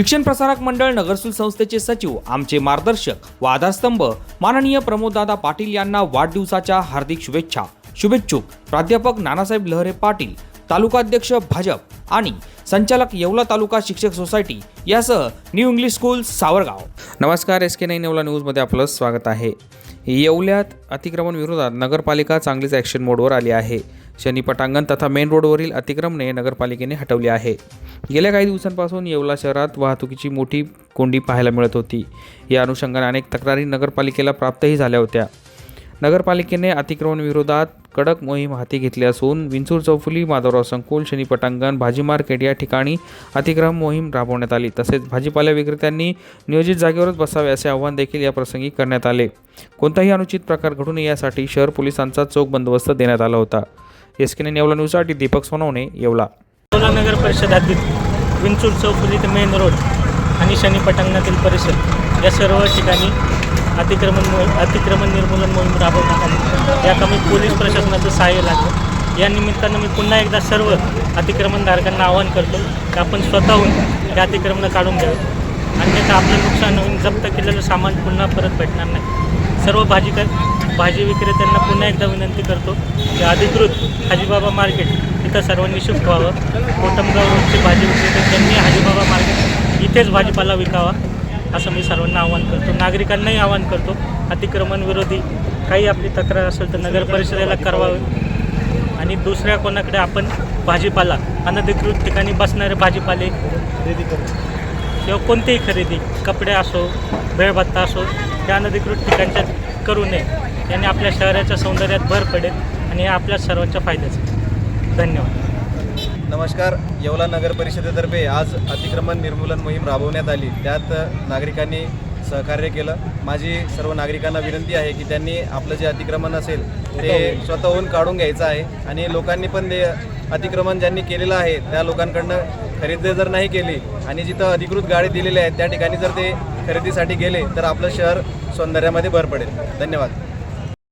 शिक्षण प्रसारक मंडळ नगरसूल संस्थेचे सचिव आमचे मार्गदर्शक व आधारस्तंभ माननीय प्रमोददादा पाटील यांना वाढदिवसाच्या हार्दिक शुभेच्छा. शुभेच्छुक प्राध्यापक नानासाहेब लहरे पाटील तालुकाध्यक्ष भाजप आणि संचालक येवला तालुका शिक्षक सोसायटी यासह न्यू इंग्लिश स्कूल सावरगाव. नमस्कार एस के नाईन येवला न्यूजमध्ये आपलं स्वागत आहे. येवल्यात अतिक्रमण विरोधात नगरपालिका चांगलीच ॲक्शन मोडवर आली आहे. शनी पटांगण तथा मेन रोडवरील अतिक्रमणे नगरपालिकेने हटवली आहे. गेल्या काही दिवसांपासून येवला शहरात वाहतुकीची मोठी कोंडी पाहायला मिळत होती. या अनुषंगाने अनेक तक्रारी नगरपालिकेला प्राप्तही झाल्या होत्या. नगरपालिकेने अतिक्रमण विरोधात कडक मोहीम हाती घेतली असून विंचूर चौफुली माधवराव संकुल शनी पटांगण भाजी मार्केट या ठिकाणी अतिक्रमण मोहीम राबवण्यात आली. तसेच भाजीपाला विक्रेत्यांनी नियोजित जागेवरच बसावे असे आव्हान देखील या प्रसंगी करण्यात आले. कोणताही अनुचित प्रकार घडू नये यासाठी शहर पोलिसांचा चोख बंदोबस्त देण्यात आला होता. एस के येवला न्यूजसाठी दीपक सोनवणे येवला. नगर परिषद हद्दीत विंचूर चौफुली ते मेन रोड आणि शनी पटांगणातील परिसर या सर्व ठिकाणी अतिक्रमण अतिक्रमण निर्मूलन मोहीम राबवण्यात आली. या कमी पोलीस प्रशासनाचं सहाय्य लागलं. या निमित्तानं मी पुन्हा एकदा सर्व अतिक्रमणधारकांना आवाहन करतो की आपण स्वतःहून हे अतिक्रमणं काढून घ्यावं. अन्यथा आपलं नुकसान होऊन जप्त केलेलं सामान पुन्हा परत भेटणार नाही. सर्व भाजीकर भाजी विक्रेत्यांना पुन्हा एकदा विनंती करतो की अधिकृत हाजीबाबा मार्केट. इथं सर्वांनी शिफ्ट व्हावं कोटमगाव भाजी विक्रेते त्यांनी हाजीबाबा मार्केट. इथेच भाजीपाला विकावा असं मी सर्वांना आवाहन करतो. नागरिकांनाही आवाहन करतो. अतिक्रमण विरोधी काही आपली तक्रार असेल तर नगर परिषदेला करवावे आणि दुसऱ्या कोणाकडे आपण भाजीपाला अनधिकृत ठिकाणी बसणारे भाजीपाले खरेदी किंवा कोणतीही खरेदी कपडे असो भेळभत्ता असो त्या अनधिकृत ठिकाणच्या करू नये. याने आपल्या शहराच्या सौंदर्यात भर पडेल. आणि हे आपल्या सर्वांच्या फायद्याचं. आहे. धन्यवाद. नमस्कार. येवला नगर परिषदेतर्फे आज अतिक्रमण निर्मूलन मोहीम राबवण्यात आली. त्यात नागरिकांनी सहकार्य केलं. माझी सर्व नागरिकांना विनंती आहे की त्यांनी आपलं जे अतिक्रमण असेल ते स्वतःहून. काढून घ्यायचं आहे आणि लोकांनी पण ते अतिक्रमण ज्यांनी केलेलं आहे त्या लोकांकडनं खरेदी जर नाही केली आणि जिथं अधिकृत गाडी दिलेली आहेत त्या ठिकाणी जर ते खरेदीसाठी गेले तर आपलं शहर सौंदर्यामध्ये भर पडेल. धन्यवाद.